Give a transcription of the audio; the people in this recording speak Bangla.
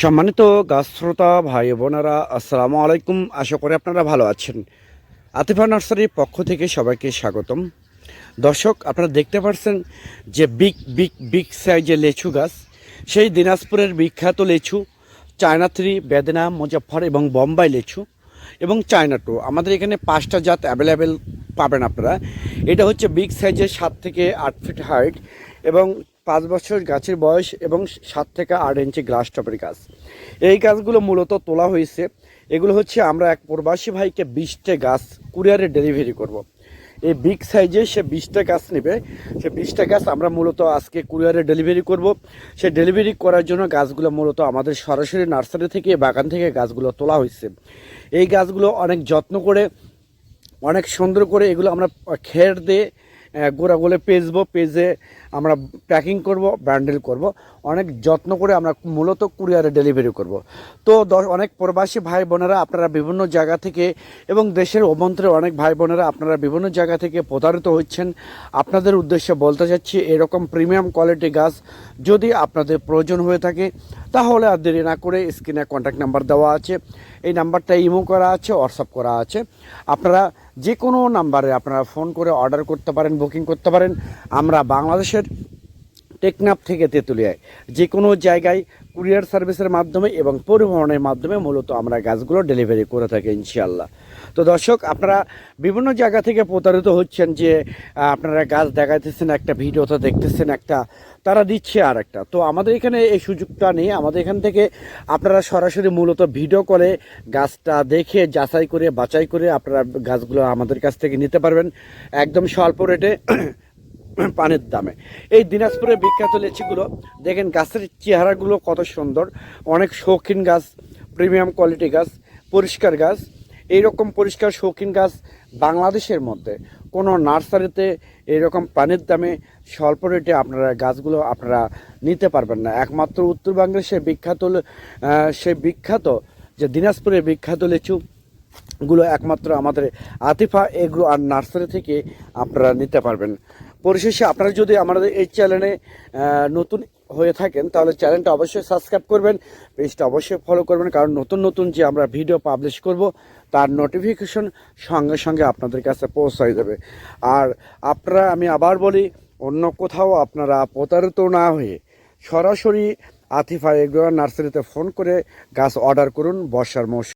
সম্মানিত গাছ শ্রোতা, ভাই বোনেরা, আসসালামু আলাইকুম। আশা করি আপনারা ভালো আছেন। আতিফা নার্সারির পক্ষ থেকে সবাইকে স্বাগতম। দর্শক, আপনারা দেখতে পাচ্ছেন যে বিগ বিগ বিগ সাইজের লেচু গাছ, সেই দিনাজপুরের বিখ্যাত লেচু, চায়না থ্রি, বেদনা মুজাফর এবং বোম্বাই লেচু এবং চায়না টু। আমাদের এখানে পাঁচটা জাত অ্যাভেলেবেল পাবেন আপনারা। এটা হচ্ছে বিগ সাইজের সাত থেকে আট ফিট হাইট এবং পাঁচ বছর গাছের বয়স এবং সাত থেকে আট ইঞ্চি গ্লাস টপের গাছ। এই গাছগুলো মূলত তোলা হয়েছে। এগুলো হচ্ছে আমরা এক প্রবাসী ভাইকে বিশটা গাছ কুরিয়ারে ডেলিভারি করব। এই বিগ সাইজে সে বিশটা গাছ নেবে। সে বিশটা গাছ আমরা মূলত আজকে কুরিয়ারে ডেলিভারি করব। সে ডেলিভারি করার জন্য গাছগুলো মূলত আমাদের সরাসরি নার্সারি থেকে, বাগান থেকে গাছগুলো তোলা হয়েছে। এই গাছগুলো অনেক যত্ন করে, অনেক সুন্দর করে এগুলো আমরা খের দিয়ে গোড়াগুলো পেজবো পেজে আমরা প্যাকিং করব ব্যান্ডেল করব। অনেক যত্ন করে আমরা মূলত কুরিয়ারে ডেলিভারি করব। তো অনেক প্রবাসী ভাই বোনেরা, আপনারা বিভিন্ন জায়গা থেকে এবং দেশের অভ্যন্তরে অনেক ভাই বোনেরা, আপনারা বিভিন্ন জায়গা থেকে প্রতারিত হচ্ছেন। আপনাদের উদ্দেশ্যে বলতে চাচ্ছি, এরকম প্রিমিয়াম কোয়ালিটি গাছ যদি আপনাদের প্রয়োজন হয়ে থাকে, তাহলে আর দেরি না করে স্ক্রিনে কন্ট্যাক্ট নাম্বার দেওয়া আছে। এই নাম্বারটা ইমো করা আছে হোয়াটসঅ্যাপ করা আছে। আপনারা যে কোনো নাম্বারে আপনারা ফোন করে অর্ডার করতে পারেন বুকিং করতে পারেন। আমরা বাংলাদেশের টেকনাফ থেকে তেঁতুলিয়ায়। যে কোনো জায়গায় কুরিয়ার সার্ভিসের মাধ্যমে এবং পরিবহনের মাধ্যমে মূলত আমরা গাছগুলো ডেলিভারি করে থাকি ইনশাআল্লাহ। তো দর্শক, আপনারা বিভিন্ন জায়গা থেকে প্রতারিত হচ্ছেন যে আপনারা গাছ দেখাইতেছেন, একটা ভিডিওতে দেখতেছেন, একটা তারা দিচ্ছে আর একটা। তো আমাদের এখানে এই সুযোগটা নেই। আমাদের এখান থেকে আপনারা সরাসরি মূলত ভিডিও করে গাছটা দেখে, যাচাই করে, বাছাই করে আপনারা গাছগুলো আমাদের কাছ থেকে নিতে পারবেন। একদম স্বল্প রেটে। পানের দামে। এই দিনাজপুরের বিখ্যাত লেচিগুলো, দেখেন গাছের চেহারাগুলো কত সুন্দর। অনেক শৌখিন গাছ, প্রিমিয়াম কোয়ালিটি গাছ, পরিষ্কার গাছ। এইরকম পরিষ্কার শৌখিন গাছ বাংলাদেশের মধ্যে। কোনো নার্সারিতে এইরকম পানির দামে স্বল্প রেটে আপনারা গাছগুলো আপনারা নিতে পারবেন না। একমাত্র উত্তরবঙ্গের সে বিখ্যাত সে বিখ্যাত, যে দিনাজপুরের বিখ্যাত লেচু গুলো একমাত্র আমাদের আতিফা এগ্রো আর নার্সারি থেকে আপনারা নিতে পারবেন। পরিশেষে আপনারা যদি আমাদের এই চ্যানেলে নতুন হয়ে থাকেন, তাহলে চ্যানেলটা অবশ্যই সাবস্ক্রাইব করবেন, পেজটা অবশ্যই ফলো করবেন, কারণ নতুন নতুন যে আমরা ভিডিও পাবলিশ করব, তার নোটিফিকেশন সঙ্গে সঙ্গে আপনাদের কাছে পৌঁছাই যাবে। আর আপনারা, আমি আবার বলি, অন্য কোথাও আপনারা প্রতারিত না হয়ে সরাসরি আতিফা এগ্রো আর নার্সারিতে ফোন করে গাছ অর্ডার করুন বর্ষার মৌসুম।